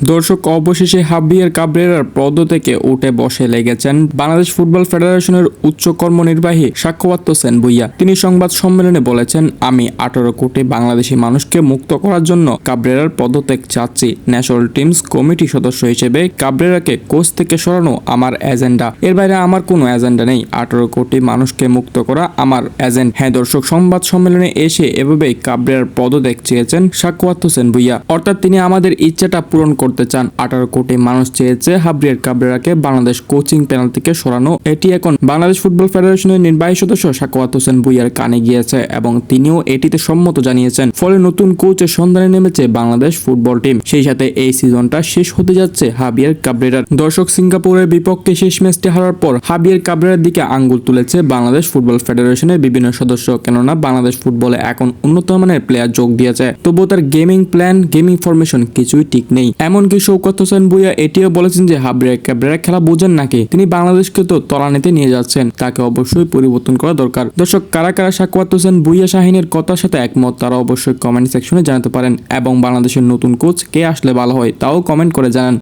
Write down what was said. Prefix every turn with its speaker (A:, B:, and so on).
A: দর্শক, অবশেষে হাবিয়ার কাবরেরার পদ থেকে উঠে বসে লেগেছেন বাংলাদেশ ফুটবল ফেডারেশনের উচ্চ কর্মনির্বাহী সাক্ষাৎ সেন ভুইয়া। তিনি সংবাদ সম্মেলনে বলেছেন, আমি আঠারো কোটি বাংলাদেশি মানুষকে মুক্ত করার জন্য কাবরেরার পদত্যাগ চাচ্ছি। ন্যাশনাল টিমস কমিটি সদস্য হিসেবে কাবরেরাকে কোচ থেকে সরানো আমার এজেন্ডা। এর বাইরে আমার কোনো এজেন্ডা নেই। আঠারো কোটি মানুষকে মুক্ত করা আমার এজেন্ট হ্যাঁ দর্শক, সংবাদ সম্মেলনে এসে এভাবেই কাবরেরার পদত্যাগ চেয়েছেন সাক্ষাৎ সেন ভুইয়া। অর্থাৎ তিনি আমাদের ইচ্ছাটা পূরণ করতে চান, আঠারো কোটি মানুষ চেয়েছে হাবরিয়ার কাবরেরাকে বাংলাদেশ কোচিং প্যানেল থেকে সরানো। এটি এখন বাংলাদেশ ফুটবল ফেডারেশনের নির্বাহী সদস্য সাকওয়াত হোসেন ভুইয়ার কানে গিয়েছে এবং তিনিও এটিতে সম্মত জানিয়েছেন। ফলে নতুন কোচের সন্ধানে নেমেছে বাংলাদেশ ফুটবল টিম। সেই সাথে এই সিজনটা শেষ হতে যাচ্ছে হাবিয়ার কাবরেরার। দর্শক সিঙ্গাপুরের বিপক্ষে শেষ ম্যাচটি হারার পর হাবিয়ার কাবরেরার দিকে আঙ্গুল তুলেছে বাংলাদেশ ফুটবল ফেডারেশনের বিভিন্ন সদস্য। কেননা বাংলাদেশ ফুটবলে এখন উন্নত মানের প্লেয়ার যোগ দিয়েছে। তবুও তার গেমিং প্ল্যান, গেমিং ফরমেশন কিছুই ঠিক নেই। এমনকি শৌকত হোসেন ভুইয়া এটিও বলেছেন যে হাবরিয়া ক্যাবরেক খেলা বোঝেন নাকি তিনি বাংলাদেশকে তো তলানিতে নিয়ে যাচ্ছেন, তাকে অবশ্যই পরিবর্তন করা দরকার। দর্শক, কারা কারা সাকওয়াত হোসেন ভুইয়া শাহিনের কথার সাথে একমত, তারা অবশ্যই কমেন্ট সেকশনে জানাতে পারেন। এবং বাংলাদেশের নতুন কোচ কে আসলে ভালো হয়, তাও কমেন্ট করে জানান।